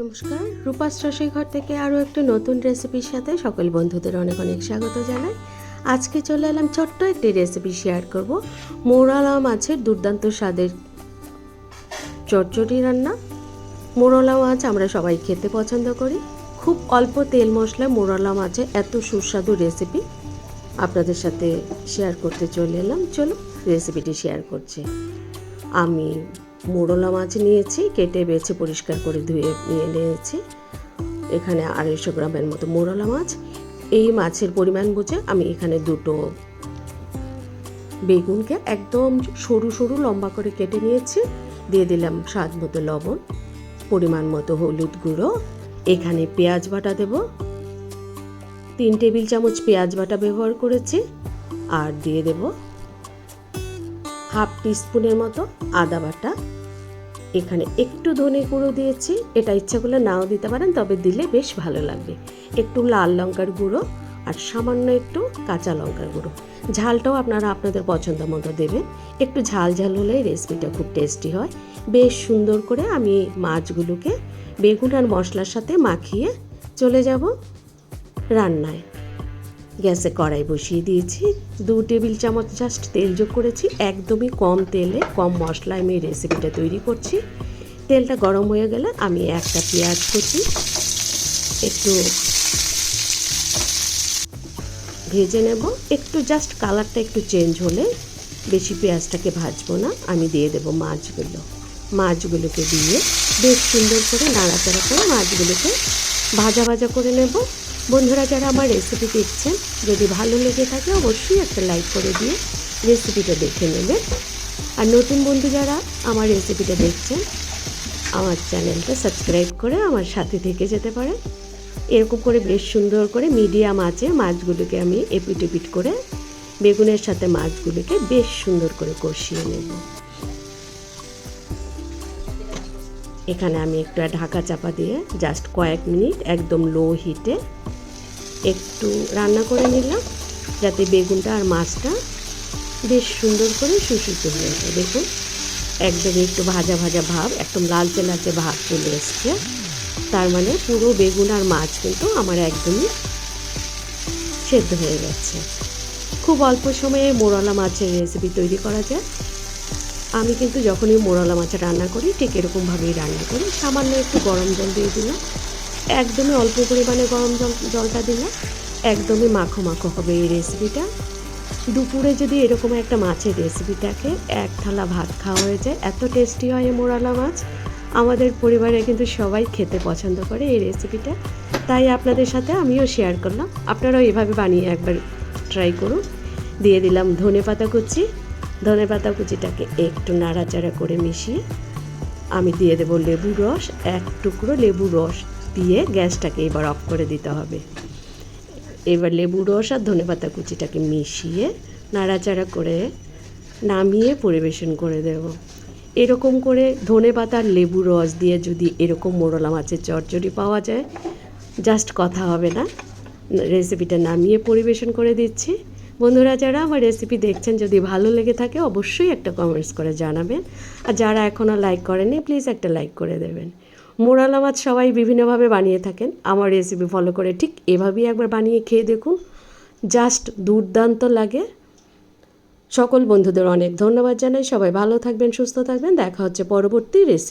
নমস্কার। রূপাস ঘর থেকে আরও একটি নতুন রেসিপির সাথে সকল বন্ধুদের অনেক অনেক স্বাগত জানাই। আজকে চলে এলাম ছোট্ট একটি রেসিপি শেয়ার করব। মোরালা মাছের দুর্দান্ত স্বাদের চটচটি রান্না। মোরলা মাছ আমরা সবাই খেতে পছন্দ করি। খুব অল্প তেল মশলায় মোরলা মাছের এত সুস্বাদু রেসিপি। আপনাদের সাথে শেয়ার করতে চলে এলাম। চলো রেসিপিটি শেয়ার করছি। আমি মোরলা মাছ নিয়েছি, কেটে বেছে পরিষ্কার করে ধুয়ে নিয়ে নিয়েছি। এখানে আড়াইশো গ্রামের মতো মোরলা মাছ। এই মাছের পরিমাণ বুঝে আমি এখানে দুটো বেগুনকে একদম সরু সরু লম্বা করে কেটে নিয়েছি। দিয়ে দিলাম স্বাদ মতো লবণ, পরিমাণ মতো হলুদ গুঁড়ো। এখানে পেঁয়াজ বাটা দেব। তিন টেবিল চামচ পেঁয়াজ বাটা ব্যবহার করেছি। আর দিয়ে দেব হাফ টিস্পুনের মতো আদা বাটা। এখানে একটু ধনে গুঁড়ো দিয়েছি। এটা ইচ্ছা করলে নাও দিতে পারেন, তবে দিলে বেশ ভালো লাগবে। একটু লাল লঙ্কার গুঁড়ো আর সামান্য একটু কাঁচা লঙ্কার গুঁড়ো। ঝালটাও আপনারা আপনাদের পছন্দ মতো দেবেন। একটু ঝাল ঝাল হলে রেসিপিটা খুব টেস্টি হয়। বেশ সুন্দর করে আমি মাছগুলোকে বেগুন আর মশলার সাথে মাখিয়ে চলে যাব রান্নায়। গ্যাসে কড়াই বসিয়ে দিয়েছি। দু টেবিল চামচ জাস্ট তেল যোগ করেছি। একদমই কম তেলে, কম মশলায় আমি এই রেসিপিটা তৈরি করছি। তেলটা গরম হয়ে গেলে আমি একটা পেঁয়াজ কুচি, একটু ভেজে নেব। একটু জাস্ট কালারটা একটু চেঞ্জ হলে বেশি পেঁয়াজটাকে ভাজবো না। আমি দিয়ে দেব মাছগুলো। মাছগুলোকে দিয়ে বেশ সুন্দর করে নাড়াচাড়া করে মাছগুলোকে ভাজা ভাজা করে নেব। বন্ধুরা, যারা আমার রেসিপি দেখছেন, যদি ভালো লেগে থাকে, অবশ্যই একটা লাইক করে দিয়ে রেসিপিটা দেখে নেবেন আর নতুন বন্ধু যারা আমার রেসিপিটা দেখছেন, আমার চ্যানেলটা সাবস্ক্রাইব করে আমার সাথে থেকে যেতে পারে এরকম করে বেশ সুন্দর করে মিডিয়াম আছে মাছগুলোকে আমি এপিট এপিট করে বেগুনের সাথে মাছগুলোকে বেশ সুন্দর করে কষিয়ে নেব। এখানে আমি একটু ঢাকা চাপা দিয়ে জাস্ট কয়েক মিনিট একদম লো হিটে একটু রান্না করে নিলাম, যাতে বেগুনটা আর মাছটা বেশ সুন্দর করে সুসুতো হয়ে যায়। দেখুন একদম একটু ভাজা ভাজা ভাব, একদম লালচে লালচে ভাব চলে এসছে। তার মানে পুরো বেগুন আর মাছ কিন্তু আমার একদমই সেদ্ধ হয়ে গেছে। খুব অল্প সময়ে মোরলা মাছের রেসিপি তৈরি করা যায়। আমি কিন্তু যখনই মোরলা মাছ রান্না করি, ঠিক এরকমভাবেই রান্না করি। সামান্য একটু গরম জল দিয়ে দিলাম। একদমই অল্প পরিমাণে গরম জল, জলটা দিলে একদমই মাখো মাখো হবে এই রেসিপিটা দুপুরে যদি এরকম একটা মাছের রেসিপিটাকে এক থালা ভাত খাওয়া হয়ে যায়, এত টেস্টি হয় এই মোরালা মাছ। আমাদের পরিবারে কিন্তু সবাই খেতে পছন্দ করে এই রেসিপিটা তাই আপনাদের সাথে আমিও শেয়ার করলাম। আপনারাও এভাবে বানিয়ে একবার ট্রাই করুন। দিয়ে দিলাম ধনে পাতা কুচি। ধনে পাতা কুচিটাকে একটু নাড়াচাড়া করে মিশিয়ে আমি দিয়ে দেবো লেবু রস, এক টুকরো লেবু রস। দিয়ে গ্যাসটাকে এবার অফ করে দিতে হবে। এবার লেবু রস আর ধনে পাতা কুচিটাকে মিশিয়ে নাড়াচাড়া করে নামিয়ে পরিবেশন করে দেব। এরকম করে ধনে পাতা আর লেবু রস দিয়ে যদি এরকম মোরলা মাছের চচ্চড়ি পাওয়া যায়, জাস্ট কথা হবে না। রেসিপিটা নামিয়ে পরিবেশন করে দিচ্ছি। বন্ধুরা, যারা আমার রেসিপি দেখছেন, যদি ভালো লেগে থাকে, অবশ্যই একটা কমেন্টস করে জানাবেন। আর যারা এখনও লাইক করেনি প্লিজ একটা লাইক করে দেবেন। মোরালা মাছ সবাই বিভিন্নভাবে বানিয়ে থাকেন। আমার রেসিপি ফলো করে ঠিক এভাবেই একবার বানিয়ে খেয়ে দেখুন। জাস্ট দুর্দান্ত লাগে। সকল বন্ধুদের অনেক ধন্যবাদ জানাই। সবাই ভালো থাকবেন, সুস্থ থাকবেন। দেখা হচ্ছে পরবর্তী রেসিপি